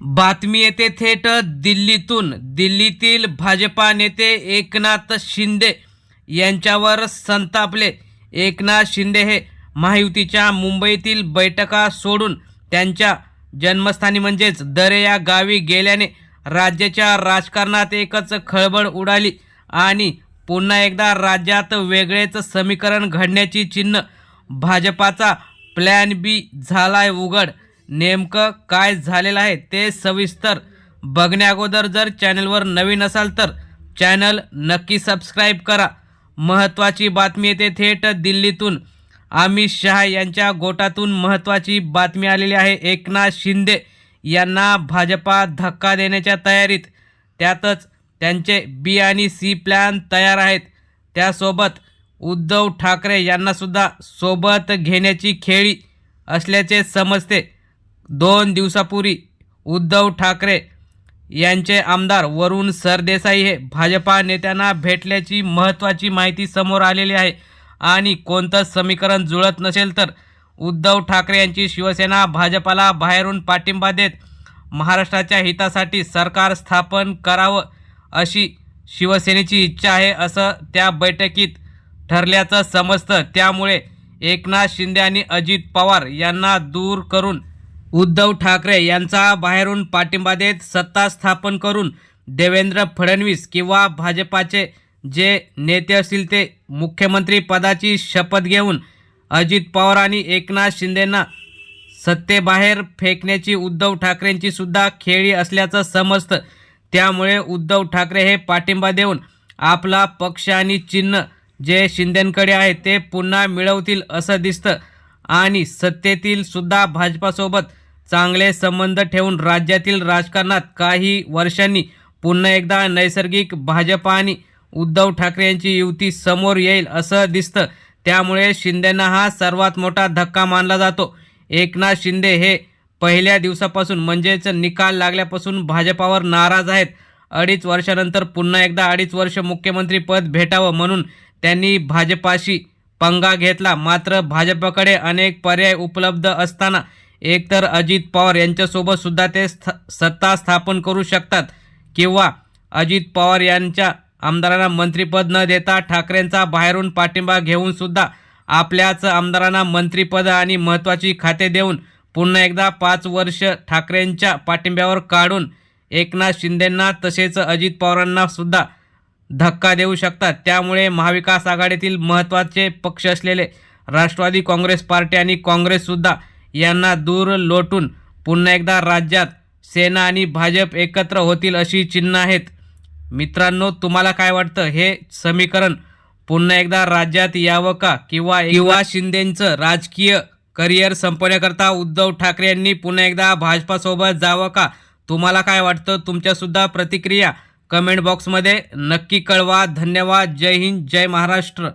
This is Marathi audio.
बातमी येते थेट दिल्लीतून. दिल्लीतील भाजपा नेते एकनाथ शिंदे यांच्यावर संतापले. एकनाथ शिंदे हे महायुतीच्या मुंबईतील बैठका सोडून त्यांच्या जन्मस्थानी म्हणजेच दरे या गावी गेल्याने राज्याच्या राजकारणात एकच खळबळ उडाली आणि पुन्हा एकदा राज्यात वेगळेच समीकरण घडण्याची चिन्ह भाजपाचा प्लॅन बी झालाय उघड. नेमकं काय झालेलं आहे ते सविस्तर बघण्याअगोदर जर चॅनलवर नवीन असाल तर चॅनल नक्की सबस्क्राईब करा. महत्त्वाची बातमी येते थेट दिल्लीतून. अमित शहा यांच्या गोटातून महत्त्वाची बातमी आलेली आहे. एकनाथ शिंदे यांना भाजपा धक्का देण्याच्या तयारीत. त्यातच त्यांचे बी आणि सी प्लॅन तयार आहेत. त्यासोबत उद्धव ठाकरे यांनासुद्धा सोबत घेण्याची खेळी असल्याचे समजते. दोन दिवसापूर्वी उद्धव ठाकरे यांचे आमदार वरुण सरदेसाई हे भाजपा नेत्यांना भेटल्याची महत्त्वाची माहिती समोर आलेली आहे. आणि कोणतं समीकरण जुळत नसेल तर उद्धव ठाकरे यांची शिवसेना भाजपाला बाहेरून पाठिंबा देत महाराष्ट्राच्या हितासाठी सरकार स्थापन करावं अशी शिवसेनेची इच्छा आहे असं त्या बैठकीत ठरल्याचं समजतं. त्यामुळे एकनाथ शिंदे आणि अजित पवार यांना दूर करून उद्धव ठाकरे यांचा बाहेरून पाठिंबा देत सत्ता स्थापन करून देवेंद्र फडणवीस किंवा भाजपाचे जे नेते असतील ते मुख्यमंत्री पदाची शपथ घेऊन अजित पवार आणि एकनाथ शिंदेंना सत्तेबाहेर फेकण्याची उद्धव ठाकरेंची सुद्धा खेळी असल्याचं समजतं. त्यामुळे उद्धव ठाकरे हे पाठिंबा देऊन आपला पक्ष आणि चिन्ह जे शिंदेंकडे आहे ते पुन्हा मिळवतील असं दिसतं. आणि सत्तेतील सुद्धा भाजपासोबत चांगले संबंध ठेवून राज्यातील राजकारणात काही वर्षांनी पुन्हा एकदा नैसर्गिक भाजपा आणि उद्धव ठाकरे यांची युती समोर येईल असं दिसतं. त्यामुळे शिंदेंना हा सर्वात मोठा धक्का मानला जातो. एकनाथ शिंदे हे पहिल्या दिवसापासून म्हणजेच निकाल लागल्यापासून भाजपावर नाराज आहेत. अडीच वर्षानंतर पुन्हा एकदा अडीच वर्ष मुख्यमंत्रीपद भेटावं म्हणून त्यांनी भाजपाशी पंगा घेतला. मात्र भाजपाकडे अनेक पर्याय उपलब्ध असताना एकतर अजित पवार यांच्यासोबत सुद्धा ते स्थ सत्ता स्थापन करू शकतात. किंवा अजित पवार यांच्या आमदारांना मंत्रिपद न देता ठाकरेंचा बाहेरून पाठिंबा घेऊन सुद्धा आपल्याच आमदारांना मंत्रिपद आणि महत्त्वाची खाते देऊन पुन्हा एकदा पाच वर्ष ठाकरेंच्या पाठिंब्यावर काढून एकनाथ शिंदेंना तसेच अजित पवारांना सुद्धा धक्का देऊ शकतात. त्यामुळे महाविकास आघाडीतील महत्त्वाचे पक्ष असलेले राष्ट्रवादी काँग्रेस पार्टी आणि काँग्रेससुद्धा यांना दूर लोटून पुन्हा एकदा राज्यात सेना आणि भाजप एकत्र होतील अशी चिन्ह आहेत. मित्रांनो तुम्हाला काय वाटतं? हे समीकरण पुन्हा एकदा राज्यात यावं का? किंवा किंवा शिंदेंचं राजकीय करिअर संपवण्याकरता उद्धव ठाकरे यांनी पुन्हा एकदा भाजपासोबत जावं का? तुम्हाला काय वाटतं? तुमच्यासुद्धा प्रतिक्रिया कमेंट बॉक्समध्ये नक्की कळवा. धन्यवाद. जय हिंद. जय महाराष्ट्र.